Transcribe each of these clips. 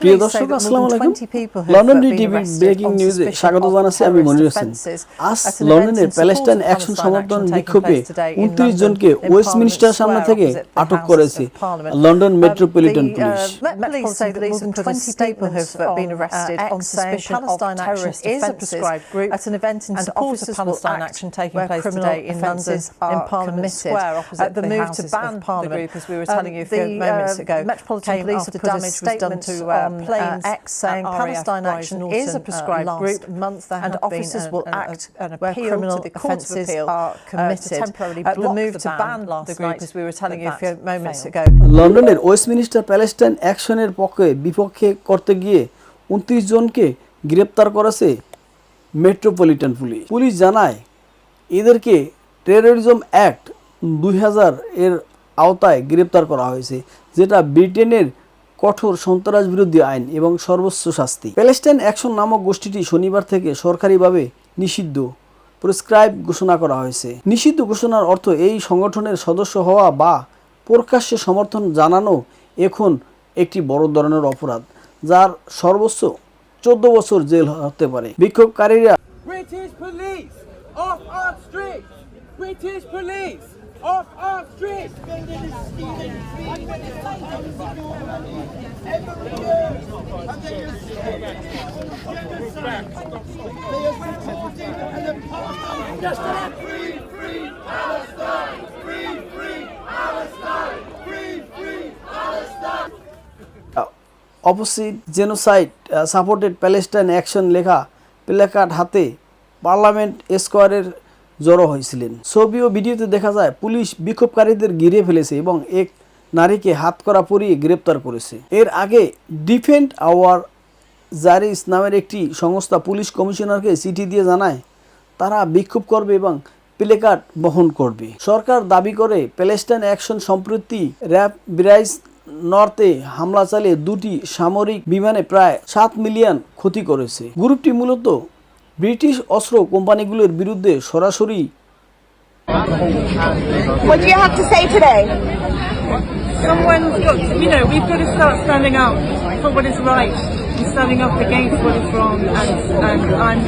প্রিয় দর্শক আসসালামু আলাইকুম লন্ডন টিভি ব্রেকিং নিউজে স্বাগত জানাচ্ছি আমি মনির হোসেন আজ লন্ডনের প্যালেস্টাইন অ্যাকশন সমর্থন বিক্ষোভে উনত্রিশ জনকে ওয়েস্টমিনিস্টার সামনে থেকে আটক করেছে London metropolitan police Met police say that more than 20 people have been arrested on suspicion of terrorist is a prescribed group at an event in support of Palestine action taking place today in London in Parliament Square opposite the move to ban the group, as we were telling you a few moments ago, Metropolitan Police after damage was done to planes uh, X saying Palestine action Norton, is a prescribed group month and officers will an, act an where criminal offences are committed. The move to ban the group, night, as we were telling you a few moments ago, লন্ডনের Westminster Palestine অ্যাকশনের পক্ষে বিপক্ষে করতে গিয়ে উনত্রিশ জনকে গ্রেপ্তার করেছে মেট্রোপলিটন পুলিশ পুলিশ জানায় এদেরকে টেরোরিজম অ্যাক্ট দুই হাজার এর আওতায় গ্রেপ্তার করা হয়েছে যেটা ব্রিটেনের কঠোর সন্ত্রাস বিরোধী আইন এবং সর্বোচ্চ শাস্তি। প্যালেস্টাইন অ্যাকশন নামক গোষ্ঠীটি শনিবার থেকে সরকারিভাবে নিষিদ্ধ প্রেসক্রাইব ঘোষণা করা হয়েছে। নিষিদ্ধ ঘোষণার অর্থ এই সংগঠনের সদস্য হওয়া বা প্রকাশ্যে সমর্থন জানানো এখন একটি বড় ধরনের অপরাধ, যার সর্বোচ্চ চোদ্দ বছর জেল হতে পারে। বিক্ষোভকারীরা British police, off our streets! British police! Opposite genocide supported Palestine action লেখা প্লেকার্ড হাতে পার্লামেন্ট স্কোয়ারের জড়ো হয়েছিলেন। ছবি ও ভিডিওতে দেখা যায়, পুলিশ বিক্ষোভকারীদের ঘিরে ফেলেছে এবং এক নারীকে হাত করা পরিয়ে গ্রেপ্তার করেছে। এর আগে ডিফেন্ড আওয়ার জারিস নামের একটি সংস্থা পুলিশ কমিশনারকে চিঠি দিয়ে জানায়, তারা বিক্ষোভ করবে এবং প্লেকার্ড বহন করবে। সরকার দাবি করে, প্যালেস্টাইন অ্যাকশন সম্প্রতি র্যাব ব্রাইজ নর্থে হামলা চালিয়ে দুটি সামরিক বিমানে প্রায় সাত মিলিয়ন ক্ষতি করেছে। গ্রুপটি মূলত ব্রিটিশ অস্ত্র কোম্পানিগুলোর বিরুদ্ধে সরাসরি What do you have to say today? Someone's got to, you know, we've got to start standing up for what is right standing up against what is wrong. And, and I'm,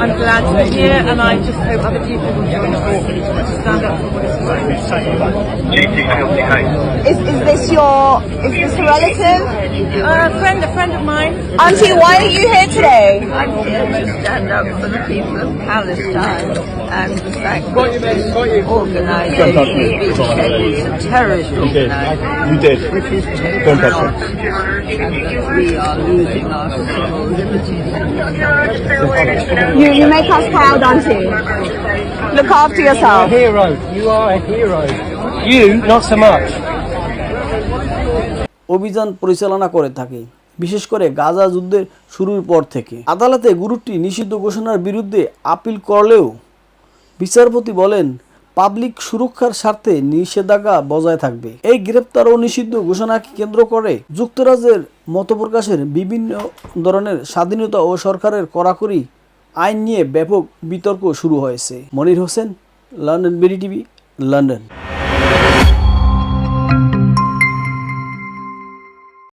I'm glad to be here, and I just hope other people will join us to stand up for what is right. Is, is this your is this a relative? Uh, a friend, a friend of mine. Auntie, why are you here today? I'm here to stand up for the people of Palestine and the fact that this organisation is a terrorist organisation. You did. Don't touch not, and that we are losing our civil liberties. You you make us proud, Auntie. Look after yourself. hero. You are a hero. You, not so much. অভিযান পরিচালনা করে থাকে বিশেষ করে গাজা যুদ্ধের শুরুর পর থেকে আদালতে গ্রুপটি নিষিদ্ধ ঘোষণার বিরুদ্ধে আপিল করলেও বিচারপতি বলেন পাবলিক সুরক্ষার স্বার্থে নিষেধাজ্ঞা বজায় থাকবে এই গ্রেপ্তার ও নিষিদ্ধ ঘোষণাকে কেন্দ্র করে যুক্তরাজ্যের মতপ্রকাশের বিভিন্ন ধরনের স্বাধীনতা ও সরকারের কড়াকড়ি আইন নিয়ে ব্যাপক বিতর্ক শুরু হয়েছে। Monir Hossain, London BD TV London.